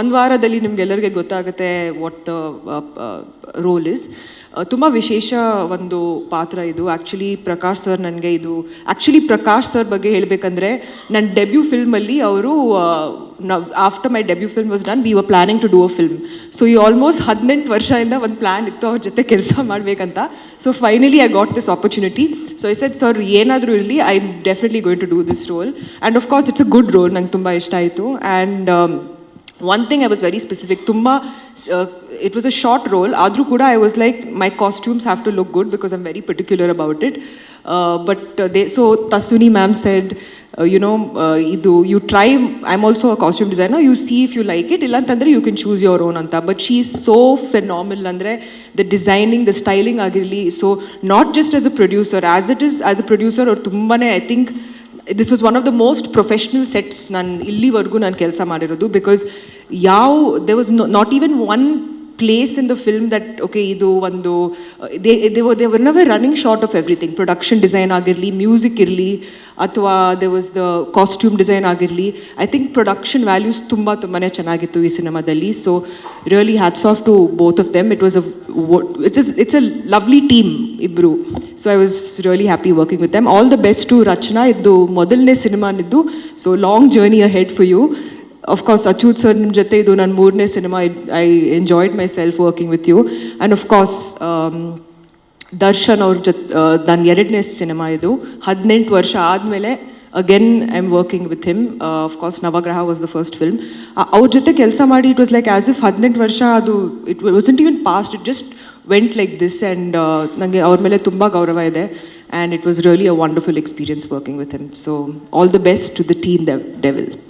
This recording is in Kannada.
ಒಂದು ವಾರದಲ್ಲಿ ನಿಮ್ಗೆಲ್ಲರಿಗೆ ಗೊತ್ತಾಗುತ್ತೆ ವಾಟ್ ದ ರೋಲ್ ಇಸ್ ತುಂಬ ವಿಶೇಷ ಒಂದು ಪಾತ್ರ ಇದು. ಆ್ಯಕ್ಚುಲಿ ಪ್ರಕಾಶ್ ಸರ್ ನನಗೆ ಇದು ಆ್ಯಕ್ಚುಲಿ ಪ್ರಕಾಶ್ ಸರ್ ಬಗ್ಗೆ ಹೇಳಬೇಕಂದ್ರೆ ನನ್ನ ಡೆಬ್ಯೂ ಫಿಲ್ಮಲ್ಲಿ ಅವರು after my debut film was done we were planning to do a film so ಈ ಆಲ್ಮೋಸ್ಟ್ ಹದಿನೆಂಟು ವರ್ಷದಿಂದ ಒಂದು ಪ್ಲ್ಯಾನ್ ಇತ್ತು ಅವ್ರ ಜೊತೆ ಕೆಲಸ ಮಾಡಬೇಕಂತ. So finally I got this opportunity so I said sir ಏನಾದರೂ ಇರಲಿ I definitely going to do this role and of course it's a good role ನಂಗೆ ತುಂಬ ಇಷ್ಟ ಆಯಿತು. And one thing I was very specific ತುಂಬ it was a short role ಆದರೂ ಕೂಡ I was like my costumes have to look good because I'm very particular about it but they so Tasuni ma'am said you know ಇದು you try I am also a costume designer you see if you like it ಇಲ್ಲ ಅಂತಂದರೆ you can choose your own ಅಂತ but she is so phenomenal ಅಂದರೆ ದ ಡಿಸೈನಿಂಗ್ ದ ಸ್ಟೈಲಿಂಗ್ ಆಗಿರಲಿ so not just as a producer as it is as a producer ಅವ್ರು ತುಂಬಾ I think this was one of the most professional sets ನಾನು ಇಲ್ಲಿವರೆಗೂ ನಾನು ಕೆಲಸ ಮಾಡಿರೋದು ಬಿಕಾಸ್ ಯಾವ there was not even one place in the film that okay ಇದು ಒಂದು they they were never running short of everything production design ಆಗಿರಲಿ ಮ್ಯೂಸಿಕ್ ಇರಲಿ, ಅಥವಾ they was the costume design ಆಗಿರಲಿ ಐ ಥಿಂಕ್ ಪ್ರೊಡಕ್ಷನ್ ವ್ಯಾಲ್ಯೂಸ್ ತುಂಬ ತುಂಬಾ ಚೆನ್ನಾಗಿತ್ತು ಈ ಸಿನಿಮಾದಲ್ಲಿ. So really hats off to both of them it was a it's it's a lovely team ಇಬ್ಬರು so I was really happy working with them all the best to Rachana. ಇದ್ದು ಮೊದಲನೇ ಸಿನಿಮಾನಿದ್ದು. So long journey a head for you course Achyuth sir ನಿಮ್ಮ ಜೊತೆ ಇದು ನನ್ನ ಮೂರನೇ cinema I enjoyed myself working with you and course Darshan ಅವ್ರ ಜೊತೆ ನನ್ನ ಎರಡನೇ ಸಿನಿಮಾ ಇದು. ಹದಿನೆಂಟು ವರ್ಷ ಆದಮೇಲೆ again I am working with him course Navagraha was the first film ಅವ್ರ ಜೊತೆ ಕೆಲಸ ಮಾಡಿ it was like as if ಹದಿನೆಂಟು ವರ್ಷ ಅದು it wasn't even past it just went like this and ನನಗೆ ಅವ್ರ ಮೇಲೆ ತುಂಬ ಗೌರವ ಇದೆ. And it was really a wonderful experience working with him so all the best to the team Devil